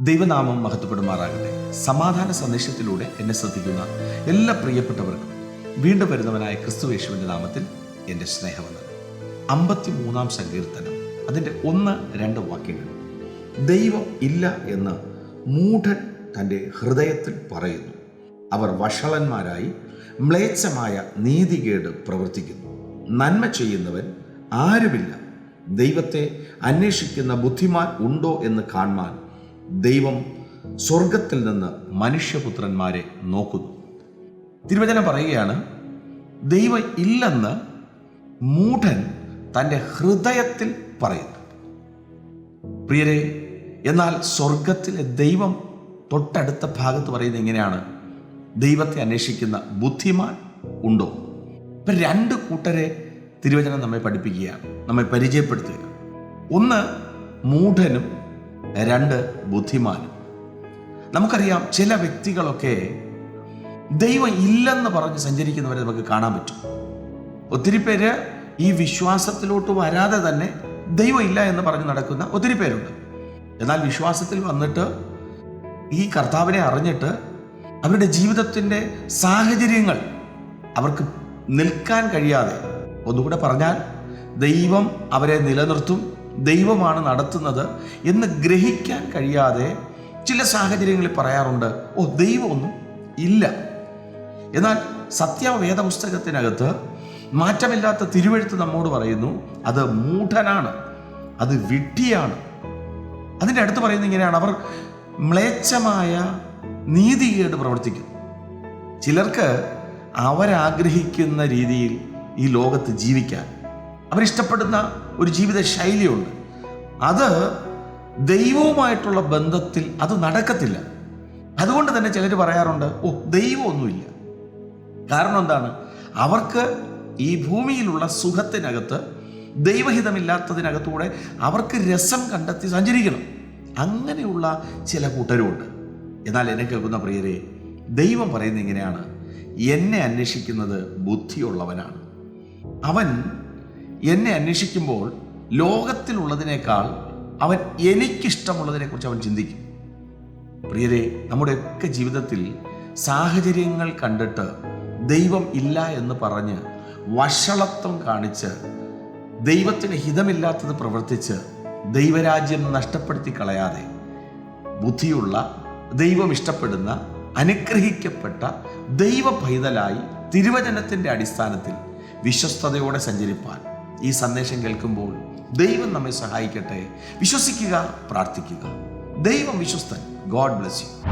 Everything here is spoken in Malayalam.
ദൈവനാമം മഹത്വപ്പെടുമാറാകട്ടെ. സമാധാന സന്ദേശത്തിലൂടെ എന്നെ ശ്രദ്ധിക്കുന്ന എല്ലാ പ്രിയപ്പെട്ടവർക്കും വീണ്ടും വരുന്നവനായ ക്രിസ്തുവേശുവിന്റെ നാമത്തിൽ എന്റെ സ്നേഹമെന്ന് അമ്പത്തി മൂന്നാം സങ്കീർത്തനം അതിന്റെ ഒന്ന് രണ്ട് വാക്യങ്ങൾ. ദൈവം ഇല്ല എന്ന് മൂഢൻ തന്റെ ഹൃദയത്തിൽ പറയുന്നു. അവർ വഷളന്മാരായി മ്ലേച്ഛമായ നീതികേട് പ്രവർത്തിക്കുന്നു. നന്മ ചെയ്യുന്നവൻ ആരുമില്ല. ദൈവത്തെ അന്വേഷിക്കുന്ന ബുദ്ധിമാൻ ഉണ്ടോ എന്ന് കാണുവാൻ ദൈവം സ്വർഗത്തിൽ നിന്ന് മനുഷ്യപുത്രന്മാരെ നോക്കുന്നു. തിരുവചനം പറയുകയാണ് ദൈവം ഇല്ലെന്ന് മൂഢൻ തന്റെ ഹൃദയത്തിൽ പറയുന്നു. പ്രിയരെ എന്നാൽ സ്വർഗത്തിലെ ദൈവം തൊട്ടടുത്ത ഭാഗത്ത് പറയുന്നത് എങ്ങനെയാണ്? ദൈവത്തെ അന്വേഷിക്കുന്ന ബുദ്ധിമാൻ ഉണ്ടോ? ഇപ്പം രണ്ട് കൂട്ടരെ തിരുവചനം നമ്മെ പഠിപ്പിക്കുകയാണ് നമ്മെ പരിചയപ്പെടുത്തുക ഒന്ന് മൂഢനും രണ്ട് ബുദ്ധിമാനും. നമുക്കറിയാം ചില വ്യക്തികളൊക്കെ ദൈവം ഇല്ലെന്ന് പറഞ്ഞ് സഞ്ചരിക്കുന്നവരെ നമുക്ക് കാണാൻ പറ്റും. ഒത്തിരി പേര് ഈ വിശ്വാസത്തിലോട്ട് വരാതെ തന്നെ ദൈവം ഇല്ല എന്ന് പറഞ്ഞ് നടക്കുന്ന ഒത്തിരി പേരുണ്ട്. എന്നാൽ വിശ്വാസത്തിൽ വന്നിട്ട് ഈ കർത്താവിനെ അറിഞ്ഞിട്ട് അവരുടെ ജീവിതത്തിന്റെ സാഹചര്യങ്ങൾ അവർക്ക് നിൽക്കാൻ കഴിയാതെ ഒന്നുകൂടെ പറഞ്ഞാൽ ദൈവം അവരെ നിലനിർത്തും ദൈവമാണ് നടത്തുന്നത് എന്ന് ഗ്രഹിക്കാൻ കഴിയാതെ ചില സാഹചര്യങ്ങളിൽ പറയാറുണ്ട് ഓ ദൈവമൊന്നും ഇല്ല. എന്നാൽ സത്യവേദ പുസ്തകത്തിനകത്ത് മാറ്റമില്ലാത്ത തിരുവഴുത്ത് നമ്മോട് പറയുന്നു അത് മൂഢനാണ് അത് വിഡ്ഢിയാണ്. അതിന്റെ അടുത്ത് പറയുന്നത് ഇങ്ങനെയാണ് അവർ മ്ലേച്ഛമായ നീതികേട് പ്രവർത്തിക്കും. ചിലർക്ക് അവരാഗ്രഹിക്കുന്ന രീതിയിൽ ഈ ലോകത്ത് ജീവിക്കാൻ അവരിഷ്ടപ്പെടുന്ന ഒരു ജീവിത ശൈലിയുണ്ട്. അത് ദൈവവുമായിട്ടുള്ള ബന്ധത്തിൽ അത് നടക്കത്തില്ല. അതുകൊണ്ട് തന്നെ ചിലർ പറയാറുണ്ട് ഓ ദൈവമൊന്നുമില്ല. കാരണം എന്താണ്? അവർക്ക് ഈ ഭൂമിയിലുള്ള സുഖത്തിനകത്ത് ദൈവഹിതമില്ലാത്തതിനകത്തൂടെ അവർക്ക് രസം കണ്ടെത്തി സഞ്ചരിക്കണം. അങ്ങനെയുള്ള ചില കൂട്ടരുമുണ്ട്. എന്നാൽ എന്നെ കേൾക്കുന്ന പ്രിയരെ ദൈവം പറയുന്നത് ഇങ്ങനെയാണ്. എന്നെ അന്വേഷിക്കുന്നത് ബുദ്ധിയുള്ളവനാണ്. അവൻ എന്നെ അന്വേഷിക്കുമ്പോൾ ലോകത്തിലുള്ളതിനേക്കാൾ അവൻ എനിക്കിഷ്ടമുള്ളതിനെക്കുറിച്ച് അവൻ ചിന്തിക്കും. പ്രിയരെ നമ്മുടെയൊക്കെ ജീവിതത്തിൽ സാഹചര്യങ്ങൾ കണ്ടിട്ട് ദൈവം ഇല്ല എന്ന് പറഞ്ഞ് വഷളത്വം കാണിച്ച് ദൈവത്തിന് ഹിതമില്ലാത്തത് പ്രവർത്തിച്ച് ദൈവരാജ്യം നഷ്ടപ്പെടുത്തി കളയാതെ ബുദ്ധിയുള്ള ദൈവം ഇഷ്ടപ്പെടുന്ന അനുഗ്രഹിക്കപ്പെട്ട ദൈവ പൈതലായി തിരുവചനത്തിന്റെ അടിസ്ഥാനത്തിൽ വിശ്വസ്തയോടെ സഞ്ചരിപ്പാൻ ഈ സന്ദേശം കേൾക്കുമ്പോൾ ദൈവം നമ്മെ സഹായിക്കട്ടെ. വിശ്വസിക്കുക പ്രാർത്ഥിക്കുക. ദൈവം വിശ്വസ്തൻ. God bless you